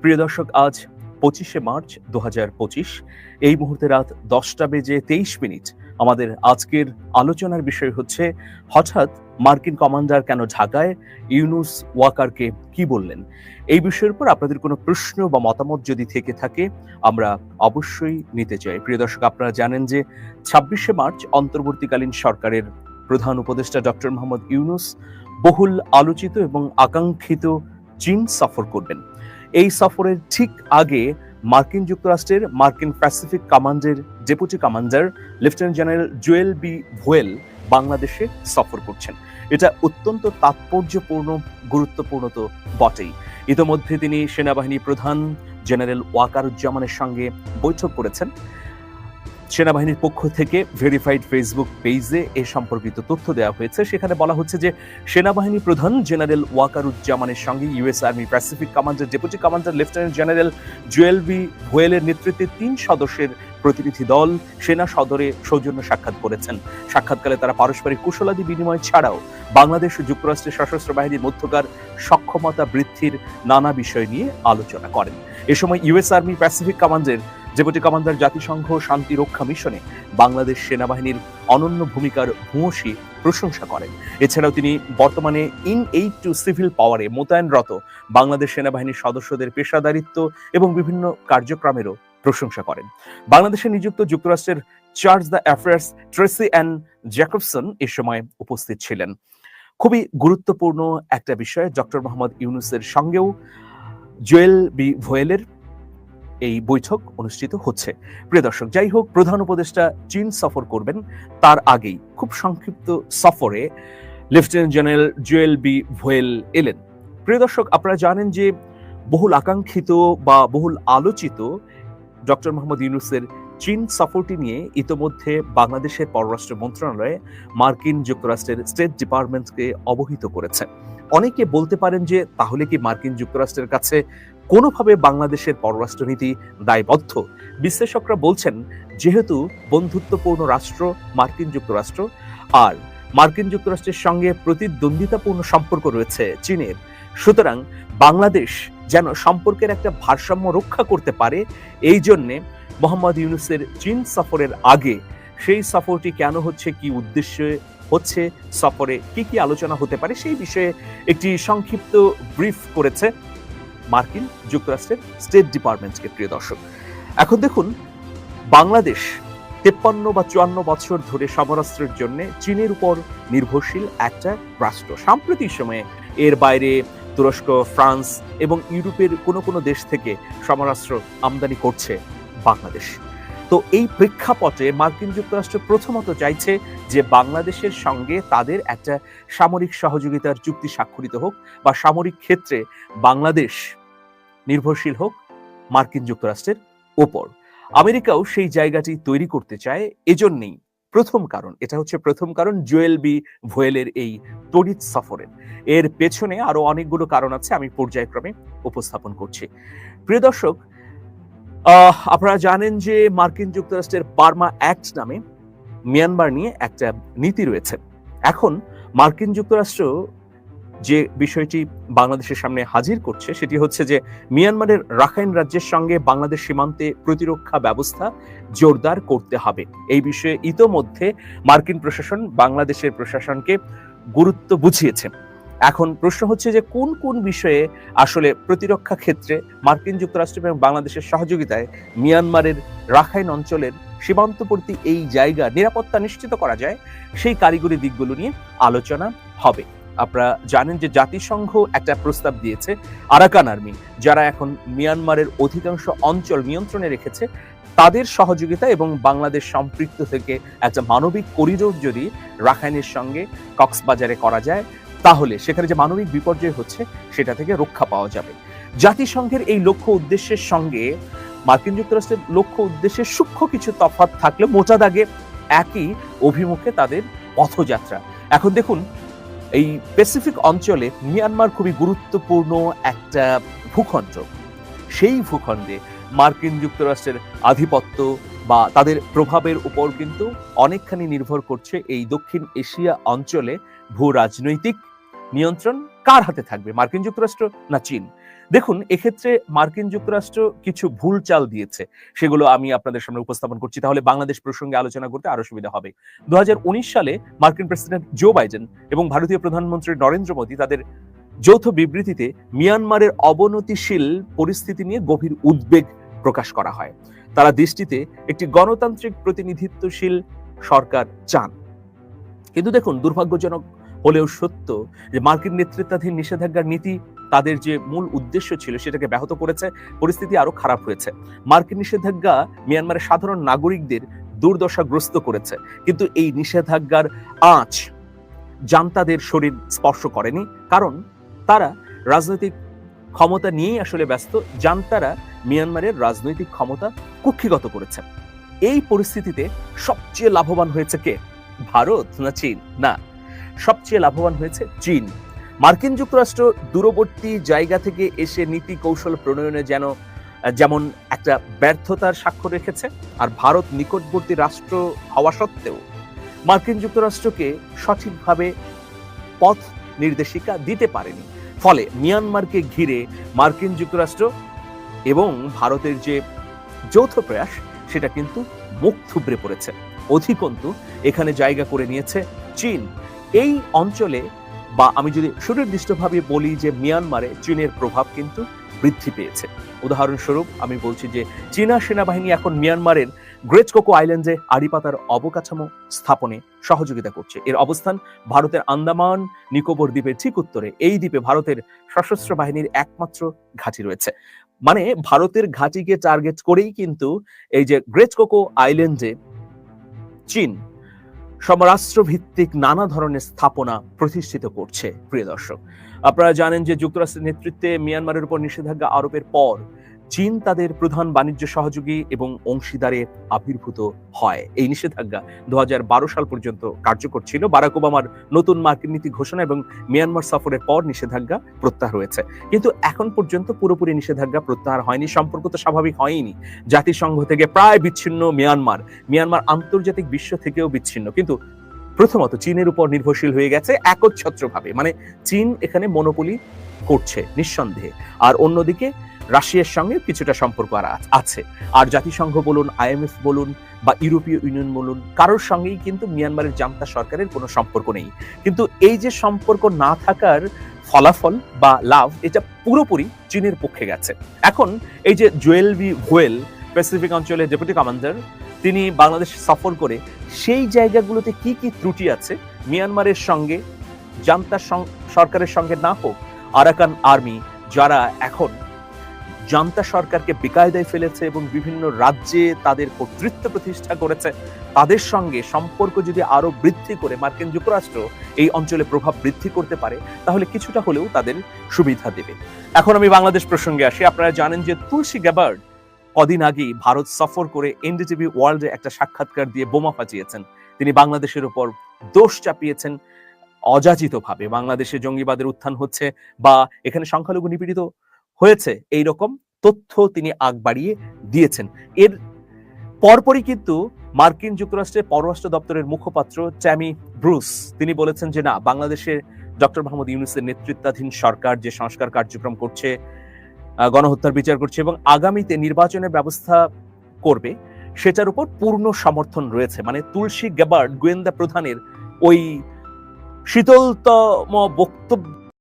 প্রিয় দর্শক, আজ পঁচিশে মার্চ দু হাজার পঁচিশ। এই মুহূর্তে রাত দশটা বেজে তেইশ মিনিট। আমাদের আজকের আলোচনার বিষয় হচ্ছে, হঠাৎ মার্কিন কমান্ডার কেন ঢাকায়? ইউনুস ওয়াকারকে কি বললেন? এই বিষয়ের উপর আপনাদের কোনো প্রশ্ন বা মতামত যদি থেকে থাকে, আমরা অবশ্যই নিতে চাই। প্রিয় দর্শক, আপনারা জানেন যে ছাব্বিশে মার্চ অন্তর্বর্তীকালীন সরকারের প্রধান উপদেষ্টা ডক্টর মোহাম্মদ ইউনুস বহুল আলোচিত এবং আকাঙ্ক্ষিত চীন সফর করবেন। এই সফরের ঠিক আগে মার্কিন যুক্তরাষ্ট্রের মার্কিন প্যাসিফিক কমান্ডের, deputy commander, lieutenant general Joel B Vowell বাংলাদেশে সফর করছেন। এটা অত্যন্ত তাৎপর্যপূর্ণ, গুরুত্বপূর্ণ তো বটেই। ইতোমধ্যে তিনি সেনাবাহিনী প্রধান জেনারেল ওয়াকারুজ্জামানের সঙ্গে বৈঠক করেছেন। সেনাবাহিনীর পক্ষ থেকে ভেরিফাইড ফেসবুক পেজে এ সম্পর্কিত তথ্য দেওয়া হয়েছে। সেখানে বলা হচ্ছে যে, সেনাবাহিনী প্রধান জেনারেল ওয়াকারুজ্জামানের সঙ্গে US army Pacific commander, deputy commander, lieutenant general Joel B ভোয়েলের নেতৃত্বে তিন সদস্যের প্রতিনিধি দল সেনা সদরে সৌজন্য সাক্ষাৎ করেছেন। সাক্ষাৎকালে তারা পারস্পরিক কুশলাদি বিনিময় ছাড়াও বাংলাদেশ ও যুক্তরাষ্ট্রের সশস্ত্র বাহিনীর মধ্যকার সক্ষমতা বৃদ্ধির নানা বিষয় নিয়ে আলোচনা করেন। এ সময় ইউএস আর্মি প্যাসিফিক কমান্ডের ডেপুটি কমান্ডার জাতিসংঘ শান্তি রক্ষা মিশনে বাংলাদেশ সেনাবাহিনীর অনন্য ভূমিকার ভূয়সী প্রশংসা করেন। এছাড়াও তিনি বর্তমানে ইন এইড টু সিভিল পাওয়ারে মোতায়েনরত বাংলাদেশ সেনাবাহিনীর সদস্যদের পেশাদারিত্ব এবং বিভিন্ন কার্যক্রমেরও প্রশংসা করেন। বাংলাদেশে নিযুক্ত যুক্তরাষ্ট্রের charge d' affaires Tracy Ann Jacobson এ সময় উপস্থিত ছিলেন। খুবই গুরুত্বপূর্ণ একটা বিষয়, ডক্টর মোহাম্মদ ইউনুসের সঙ্গেও জুয়েল বি ভোয়েলের এই বৈঠক অনুষ্ঠিত হচ্ছে। প্রিয় দর্শক, যাই হোক, প্রধান উপদেষ্টা চীন সফর করবেন। তার আগেই খুব সংক্ষিপ্ত সফরে lieutenant general Joel B Vowell এলেন। প্রিয় দর্শক, আপনারা জানেন যে বহুল আকাঙ্ক্ষিত বা বহুল আলোচিত ডক্টর মোহাম্মদ ইউনুসের চীন সফরটি নিয়ে ইতোমধ্যে বাংলাদেশের পররাষ্ট্র মন্ত্রণালয়ে মার্কিন যুক্তরাষ্ট্রের স্টেট ডিপার্টমেন্টকে অবহিত করেছে। অনেকে বলতে পারেন যে, তাহলে কি মার্কিন যুক্তরাষ্ট্রের কাছে কোনোভাবে বাংলাদেশের পররাষ্ট্রনীতি দায়বদ্ধ? বিশ্লেষকরা বলছেন, যেহেতু বন্ধুত্বপূর্ণ রাষ্ট্র মার্কিন যুক্তরাষ্ট্র, আর মার্কিন যুক্তরাষ্ট্রের সঙ্গে প্রতিদ্বন্দ্বিতাপূর্ণ সম্পর্ক রয়েছে চীনের, সুতরাং বাংলাদেশ যেন সম্পর্কের একটা ভারসাম্য রক্ষা করতে পারে, এই জন্যে মোহাম্মদ ইউনুসের চীন সফরের আগে সেই সফরটি কেন হচ্ছে, কি উদ্দেশ্যে হচ্ছে, সফরে কি কি আলোচনা হতে পারে, সেই বিষয়ে একটি সংক্ষিপ্ত ব্রিফ করেছে মার্কিন যুক্তরাষ্ট্রের স্টেট ডিপার্টমেন্টকে প্রিয় দর্শক। এখন দেখুন, বাংলাদেশ তেপ্পান্ন বা চুয়ান্ন বছর ধরে সমরাস্ত্রের জন্য চীনের উপর নির্ভরশীল একটা রাষ্ট্র। সাম্প্রতিক সময়ে এর বাইরে তুরস্ক, ফ্রান্স এবং ইউরোপের কোনো কোনো দেশ থেকে সমরাস্ত্র আমদানি করছে বাংলাদেশ। তো এই প্রেক্ষাপটে মার্কিন যুক্তরাষ্ট্র প্রথমত চাইছে যে বাংলাদেশের সঙ্গে তাদের একটা সামরিক সহযোগিতার চুক্তি স্বাক্ষরিত হোক বা সামরিক ক্ষেত্রে বাংলাদেশ নির্ভরশীল হোক মার্কিন যুক্তরাষ্ট্রের ওপর। আমেরিকাও সেই জায়গাটি তৈরি করতে চায় এজন্যেই। প্রথম কারণ, এটা হচ্ছে প্রথম কারণ, জুয়েল বি ভোয়েলের এই তড়িৎ সফরের। এর পেছনে আরও অনেকগুলো কারণ আছে, আমি পর্যায়ক্রমে উপস্থাপন করছি। প্রিয় দর্শক আপনারা জানেন যে মার্কিন যুক্তরাষ্ট্রের বার্মা অ্যাক্ট নামে মিয়ানমার নিয়ে একটা নীতি রয়েছে। এখন মার্কিন যুক্তরাষ্ট্র যে বিষয়টি বাংলাদেশের সামনে হাজির করছে, সেটি হচ্ছে যে মিয়ানমারের রাখাইন রাজ্যের সঙ্গে বাংলাদেশ সীমান্তে প্রতিরক্ষা ব্যবস্থা জোরদার করতে হবে। এই বিষয়ে ইতোমধ্যে মার্কিন প্রশাসন বাংলাদেশের প্রশাসনকে গুরুত্ব বুঝিয়েছে। এখন প্রশ্ন হচ্ছে যে কোন কোন বিষয়ে আসলে প্রতিরক্ষা ক্ষেত্রে মার্কিন যুক্তরাষ্ট্র এবং বাংলাদেশের সহযোগিতায় মিয়ানমারের রাখাইন অঞ্চলের সীমান্তবর্তী এই জায়গা নিরাপত্তা নিশ্চিত করা যায়, সেই কারিগরি দিকগুলো নিয়ে আলোচনা হবে। আপনারা জানেন যে জাতিসংঘ একটা প্রস্তাব দিয়েছে আরাকান আর্মি, যারা এখন মিয়ানমারের অধিকাংশ অঞ্চল নিয়ন্ত্রণে রেখেছে। তাদের সহযোগিতা এবং বাংলাদেশ সম্পৃক্ত থেকে একটা মানবিক করিডোর যদি রাখাইনের সঙ্গে কক্সবাজারে করা যায়, তাহলে সেখানে যে মানবিক বিপর্যয় হচ্ছে, সেটা থেকে রক্ষা পাওয়া যাবে। জাতিসংঘের এই লক্ষ্য উদ্দেশ্যের সঙ্গে মার্কিন যুক্তরাষ্ট্রের লক্ষ্য উদ্দেশ্যে সূক্ষ্ম কিছু তফাৎ থাকলে মোটা দাগে একই অভিমুখে তাদের পথযাত্রা। এখন দেখুন এই প্যাসিফিক অঞ্চলে মিয়ানমার খুবই গুরুত্বপূর্ণ একটা ভূখণ্ড। সেই ভূখণ্ডে মার্কিন যুক্তরাষ্ট্রের আধিপত্য বা তাদের প্রভাবের উপর কিন্তু অনেকখানি নির্ভর করছে এই দক্ষিণ এশিয়া অঞ্চলে ভূ রাজনৈতিক নিয়ন্ত্রণ কার হাতে থাকবে, মার্কিন যুক্তরাষ্ট্র না চীন? দেখুন, এক্ষেত্রে মার্কিন যুক্তরাষ্ট্র কিছু ভুল চাল দিয়েছে। সেগুলো আমি আপনাদের সামনে উপস্থাপন করছি। তাহলে বাংলাদেশ প্রসঙ্গে আলোচনা করতে আরও সুবিধা হবে। দু সালে মার্কিন প্রেসিডেন্ট জো বাইডেন এবং ভারতীয় প্রধানমন্ত্রী নরেন্দ্র মোদী তাদের যৌথ বিবৃতিতে মিয়ানমারের অবনতিশীল পরিস্থিতি নিয়ে গভীর উদ্বেগ প্রকাশ করা হয়। তারা দেশটিতে একটি গণতান্ত্রিক প্রতিনিধিত্বশীল সরকার চান। কিন্তু দেখুন, দুর্ভাগ্যজনক হলেও সত্য যে মার্কিন নেতৃত্বাধীন নিষেধাজ্ঞার নীতি তাদের যে মূল উদ্দেশ্য ছিল সেটাকে ব্যাহত করেছে, পরিস্থিতি আরও খারাপ হয়েছে। মার্কিন নিষেধাজ্ঞা মিয়ানমারের সাধারণ নাগরিকদের দুর্দশাগ্রস্ত করেছে। কিন্তু এই নিষেধাজ্ঞার আঁচ জান্তাদের শরীর স্পর্শ করেনি। কারণ তারা রাজনৈতিক ক্ষমতা নিয়েই আসলে ব্যস্ত, জান্তারা মিয়ানমারের রাজনৈতিক ক্ষমতা কুক্ষিগত করেছে। এই পরিস্থিতিতে সবচেয়ে লাভবান হয়েছে কে? ভারত না চীন? না, সবচেয়ে লাভবান হয়েছে চীন। মার্কিন যুক্তরাষ্ট্র দূরবর্তী জায়গা থেকে এসে নীতি কৌশল প্রণয়নে যেন যেমন একটা ব্যর্থতার স্বাক্ষর রেখেছে, আর ভারত নিকটবর্তী রাষ্ট্র হওয়া সত্ত্বেও মার্কিন যুক্তরাষ্ট্রকে সঠিকভাবে পথ নির্দেশিকা দিতে পারেনি। ফলে মিয়ানমারকে ঘিরে মার্কিন যুক্তরাষ্ট্র এবং ভারতের যে যৌথ প্রয়াস, সেটা কিন্তু মুখ থুবড়ে পড়েছে। অধিকন্তু, এখানে জায়গা করে নিয়েছে চীন। এই অঞ্চলে বা আমি যদি সুনির্দিষ্টভাবে বলি যে মিয়ানমারে চীনের প্রভাব কিন্তু বৃদ্ধি পেয়েছে। উদাহরণস্বরূপ আমি বলছি যে চীনা সেনাবাহিনী এখন মিয়ানমারের গ্রেট কোকো আইল্যান্ডে আড়িপাতার অবকাঠামো স্থাপনে সহযোগিতা করছে। এর অবস্থান ভারতের আন্দামান নিকোবর দ্বীপের ঠিক উত্তরে। এই দ্বীপে ভারতের সশস্ত্র বাহিনীর একমাত্র ঘাঁটি রয়েছে। মানে ভারতের ঘাঁটিকে টার্গেট করেই কিন্তু এই যে গ্রেট কোকো আইল্যান্ডে চীন সমরাষ্ট্রভিত্তিক নানা ধরনের স্থাপনা প্রতিষ্ঠিত করছে, প্রিয় দর্শক। আপনারা জানেন যে যুক্তরাষ্ট্রের নেতৃত্বে মিয়ানমারের উপর নিষেধাজ্ঞা আরোপের পর চীন তাদের প্রধান বাণিজ্য সহযোগী এবং অংশীদারে আবির্ভূত হয়। এই নিষেধাজ্ঞা দু সাল পর্যন্ত কার্যকর ছিল। বারাক ওবামার নতুন মার্কিন নীতি ঘোষণা এবং মিয়ানমার সফরের পর নিষেধাজ্ঞা প্রত্যাহার হয়েছে। কিন্তু এখন পর্যন্ত পুরোপুরি নিষেধাজ্ঞা প্রত্যাহার হয়নি, সম্পর্ক তো স্বাভাবিক হয়নি জাতিসংঘ থেকে প্রায় বিচ্ছিন্ন মিয়ানমার মিয়ানমার আন্তর্জাতিক বিশ্ব থেকেও বিচ্ছিন্ন। কিন্তু প্রথমত চীনের উপর নির্ভরশীল হয়ে গেছে একচ্ছত্রভাবে। মানে চীন এখানে মনোপলি করছে নিঃসন্দেহে। আর অন্যদিকে রাশিয়ার সঙ্গে কিছুটা সম্পর্ক আর আছে। আর জাতিসংঘ বলুন আইএমএফ বলুন বা ইউরোপীয় ইউনিয়ন বলুন, কারোর সঙ্গেই কিন্তু মিয়ানমারের জান্তা সরকারের কোনো সম্পর্ক নেই। কিন্তু এই যে সম্পর্ক না থাকার ফলাফল বা লাভ, এটা পুরোপুরি চীনের পক্ষে গেছে। এখন এই যে জুয়েল বি ভোয়েল প্যাসিফিক অঞ্চলের ডেপুটি কমান্ডার তিনি বাংলাদেশ সফর করে সেই জায়গাগুলোতে কি কি ত্রুটি আছে, মিয়ানমারের সঙ্গে, জান্তা সরকারের সঙ্গে না হোক, আরাকান আর্মি, যারা এখন জান্তা সরকারকে বেকায়দায় ফেলেছে এবং বিভিন্ন রাজ্যে তাদের কর্তৃত্ব প্রতিষ্ঠা করেছে। তাদের সঙ্গে সম্পর্ক যদি আরও বৃদ্ধি করে, মার্কিন যুক্তরাষ্ট্র এই অঞ্চলে প্রভাব বৃদ্ধি করতে পারে, তাহলে কিছুটা হলেও তাদের সুবিধা দেবে। এখন আমি বাংলাদেশ প্রসঙ্গে আসি। আপনারা জানেন যে তুলসী গ্যাবার্ড কদিন আগেই ভারত সফর করে এনডিটিভি ওয়ার্ল্ডে একটা সাক্ষাৎকার দিয়ে বোমা ফাঁচিয়েছেন তিনি বাংলাদেশের উপর দোষ চাপিয়েছেন অযাচিতভাবে। বাংলাদেশে জঙ্গিবাদের উত্থান হচ্ছে বা এখানে সংখ্যালঘু নিপীড়িত হয়েছে এই রকম তথ্য তিনি আগ বাড়িয়ে দিয়েছেন। এর পরপরই কিন্তু মার্কিন যুক্তরাষ্ট্রের পররাষ্ট্র দপ্তরের মুখপাত্র ট্যামি ব্রুস, তিনি বলেছেন যে না বাংলাদেশে ডক্টর মোহাম্মদ ইউনুসের নেতৃত্বাধীন সরকার যে সংস্কার কার্যক্রম করছে গণহত্যার বিচার করছে এবং আগামীতে নির্বাচনের ব্যবস্থা করবে, সেটার উপর পূর্ণ সমর্থন রয়েছে। মানে তুলসী গ্যাবার্ড গোয়েন্দা প্রধানের ওই শীতলতম বক্তব্য